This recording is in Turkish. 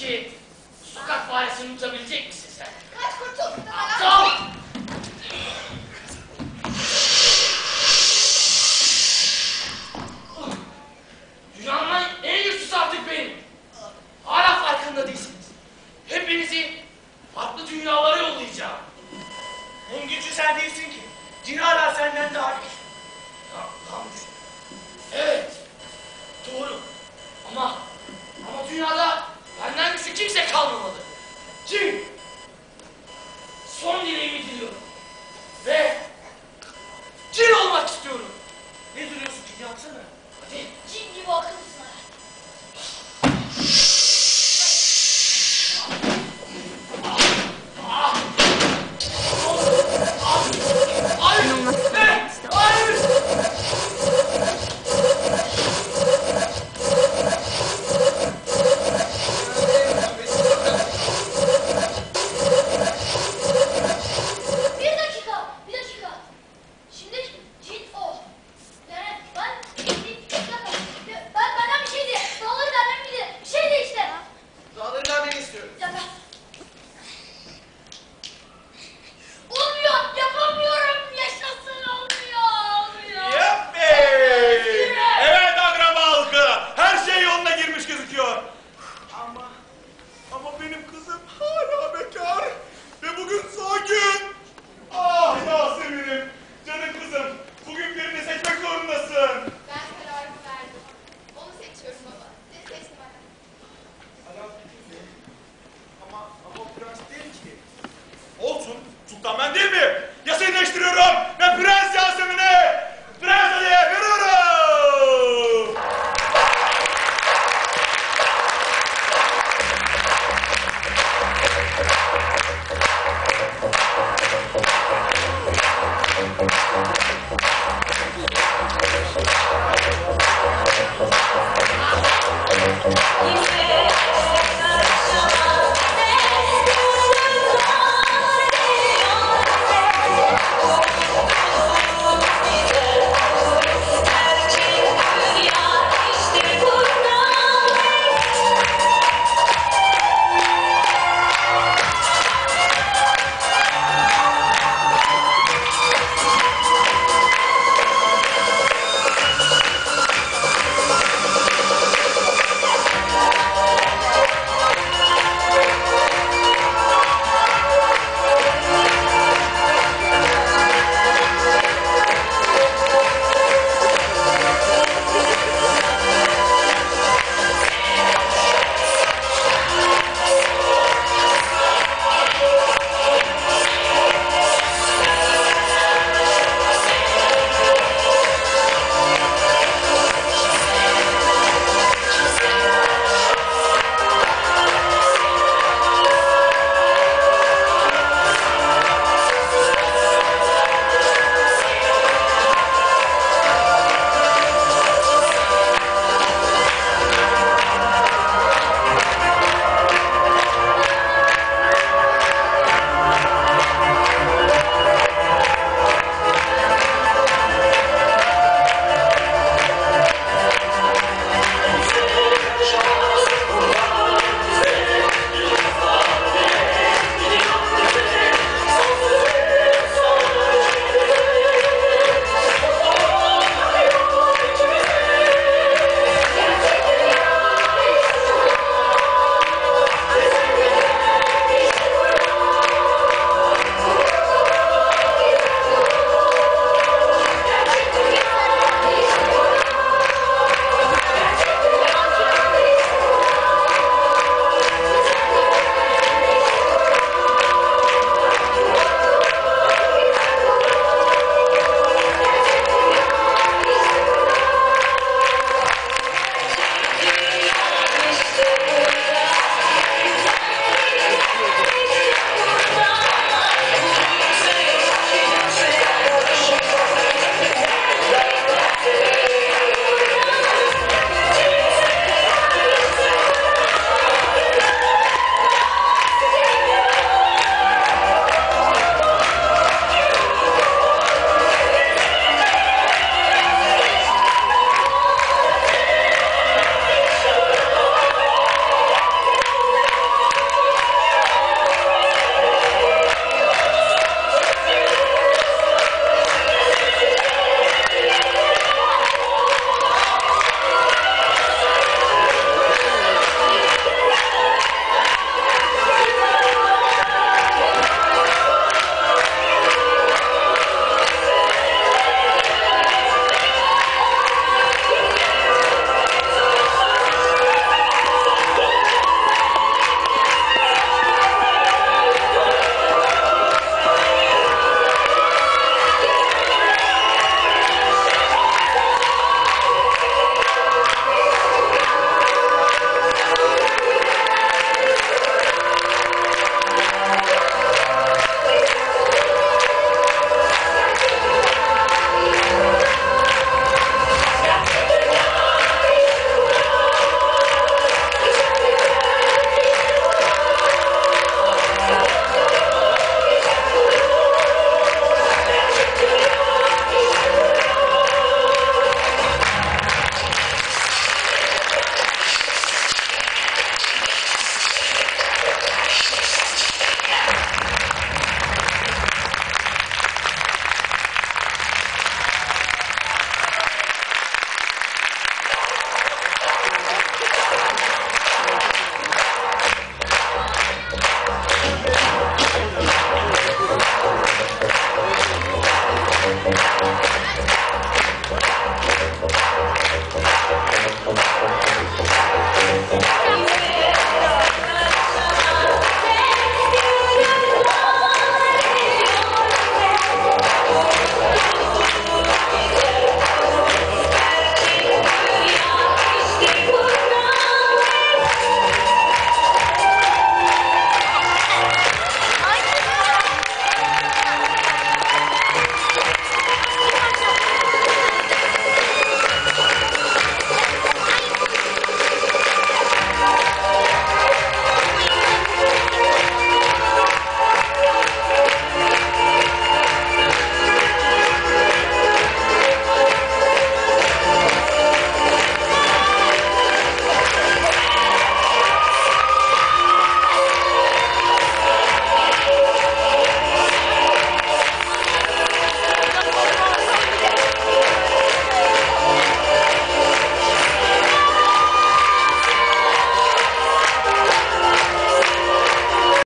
Peki sokak faresini tutabilecek misin sen? Kaç kurtul. Aptal! Dünyanın en güçsüz artık benim. Hala farkında değilsiniz. Hepinizi farklı dünyalara yollayacağım. Bunun gücü sen değilsin ki. Cin hala senden daha güçlü. Tamam, tamam Evet. Doğru. Ama, ama dünyada Benden güçlü kimse kalmamalı. Kim? Son dileğimi diliyorum. up!